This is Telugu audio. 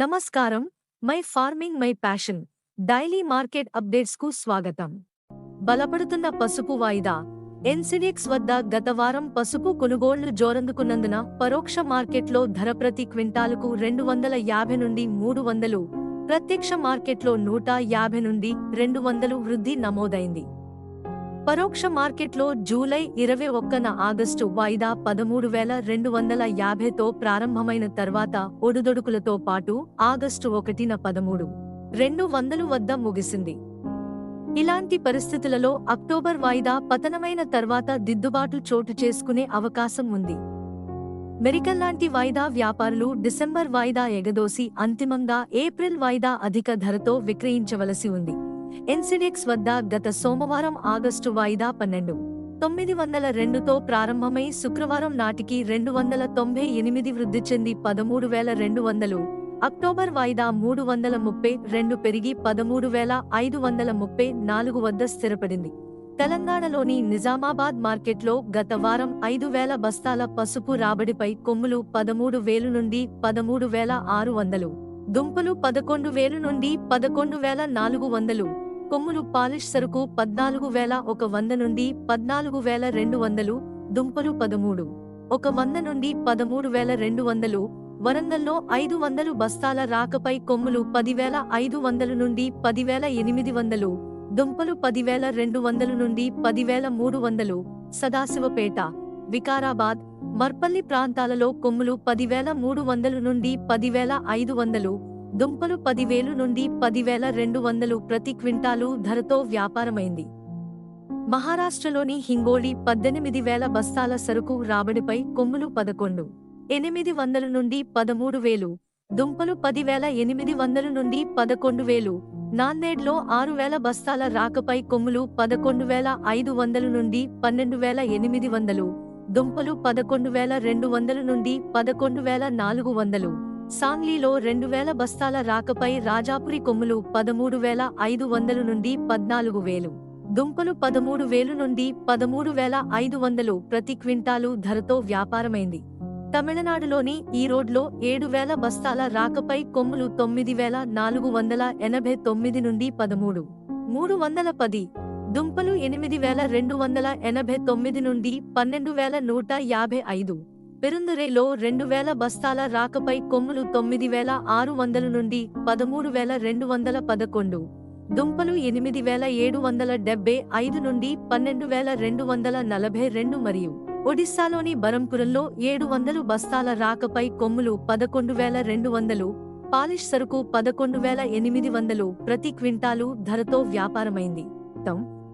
నమస్కారం. My farming my passion. Daily market అప్డేట్స్కు స్వాగతం. బలపడుతున్న పసుపు వాయిదా. ఎన్సిడిఎక్స్ వద్ద గత వారం పసుపు కొనుగోళ్ళు జోరందుకున్నందున పరోక్ష మార్కెట్లో ధర ప్రతి క్వింటాలకు రెండు వందల యాభై నుండి మూడు వందలు ప్రత్యక్ష మార్కెట్లో నూట యాభై నుండి రెండు వందలు వృద్ధి నమోదైంది. పరోక్ష మార్కెట్లో జూలై ఇరవై ఒక్కన ఆగస్టు వాయిదా పదమూడు వేల రెండు వందల యాభైతో ప్రారంభమైన తర్వాత ఒడుదొడుకులతో పాటు ఆగస్టు ఒకటిన పదమూడు రెండు వందలు వద్ద ముగిసింది. ఇలాంటి పరిస్థితులలో అక్టోబర్ వాయిదా పతనమైన తర్వాత దిద్దుబాటు చోటు చేసుకునే అవకాశం ఉంది. మెరికల్ లాంటి వాయిదా వ్యాపారులు డిసెంబర్ వాయిదా ఎగదోసి అంతిమంగా ఏప్రిల్ వాయిదా అధిక ధరతో విక్రయించవలసి ఉంది. ఎన్సిడెక్స్ వద్ద గత సోమవారం ఆగస్టు వాయిదా పన్నెండు. తొమ్మిది వందల రెండుతో ప్రారంభమై శుక్రవారం నాటికి రెండు వందల తొంభై ఎనిమిది వృద్ధి చెంది పదమూడు వేల రెండు వందలు. అక్టోబర్ వాయిదా మూడు వందల ముప్పై రెండు పెరిగి పదమూడు వేల ఐదు వందల ముప్పై నాలుగు వద్ద స్థిరపడింది. తెలంగాణలోని నిజామాబాద్ మార్కెట్లో గత వారం ఐదు వేల బస్తాల పసుపు రాబడిపై కొమ్ములు పదమూడు వేలు నుండి పదమూడు వేల ఆరు వందలు. దుంపలు పదకొండు వేలు నుండి పదకొండు వేల నాలుగు వందలు. కొమ్ములు పాలిష్ సరుకు పద్నాలుగు వేల ఒక వంద నుండి పద్నాలుగు వేల రెండు వందలు. దుంపలు పదమూడు. ఒక వంద నుండి పదమూడు వేల రెండు వందలు. వరంగల్లో ఐదు వందలు బస్తాల రాకపై కొమ్ములు పదివేల ఐదు వందలు నుండి పదివేల ఎనిమిది వందలు. దుంపలు పదివేల రెండు వందలు నుండి పదివేల మూడు వందలు. సదాశివపేట వికారాబాద్ మర్పల్లి ప్రాంతాలలో కొమ్ములు పదివేల మూడు వందలు నుండి పదివేల ఐదు వందలు దుంపలు పదివేలు నుండి పదివేల రెండు వందలు ప్రతి క్వింటాలు ధరతో వ్యాపారమైంది. మహారాష్ట్రలోని హింగోళి పద్దెనిమిది వేల బస్తాల సరుకు రాబడిపై కొమ్ములు పదకొండు ఎనిమిది వందల నుండి పదమూడు వేలు దుంపలు పదివేల ఎనిమిది వందల నుండి పదకొండు వేలు నాందేడ్లో ఆరు వేల బస్తాల రాకపై కొమ్ములు పదకొండు వేల ఐదు వందల నుండి పన్నెండు వేల ఎనిమిది వందలు దుంపలు పదకొండు వేల రెండు వందల నుండి పదకొండు వేల నాలుగు వందలు. సాంగ్లీలో రెండు వేల బస్తాల రాకపై రాజాపురి కొమ్ములు పదమూడు వేల ఐదు వందలు నుండి పద్నాలుగు వేలు. దుంపలు పదమూడు వేలు నుండి పదమూడు వేల ఐదు వందలు ప్రతి క్వింటాలు ధరతో వ్యాపారమైంది. తమిళనాడులోని ఈ రోడ్లో ఏడు వేల బస్తాల రాకపై కొమ్ములు తొమ్మిది వేల నాలుగు వందల ఎనభై తొమ్మిది నుండి పదమూడు. మూడు వందల పది దుంపలు ఎనిమిది వేల రెండు వందల ఎనభై తొమ్మిది నుండి పన్నెండు వేల నూట యాభై ఐదు. పెరుందురేలో రెండు వేల బస్తాల రాకపై కొమ్ములు తొమ్మిది వేల ఆరు వందల నుండి పదమూడు వేల రెండు వందల పదకొండు. దుంపలు ఎనిమిది వేల ఏడు వందల డెబ్బై ఐదు నుండి పన్నెండు వేల రెండు వందల నలభై రెండు మరియు ఒడిశాలోని బరంపురంలో ఏడు వందలు బస్తాల రాకపై కొమ్ములు పదకొండు వేల రెండు వందలు పాలిష్ సరుకు పదకొండు వేల ఎనిమిది వందలు ప్రతి క్వింటాలు ధరతో వ్యాపారమైంది. తమ్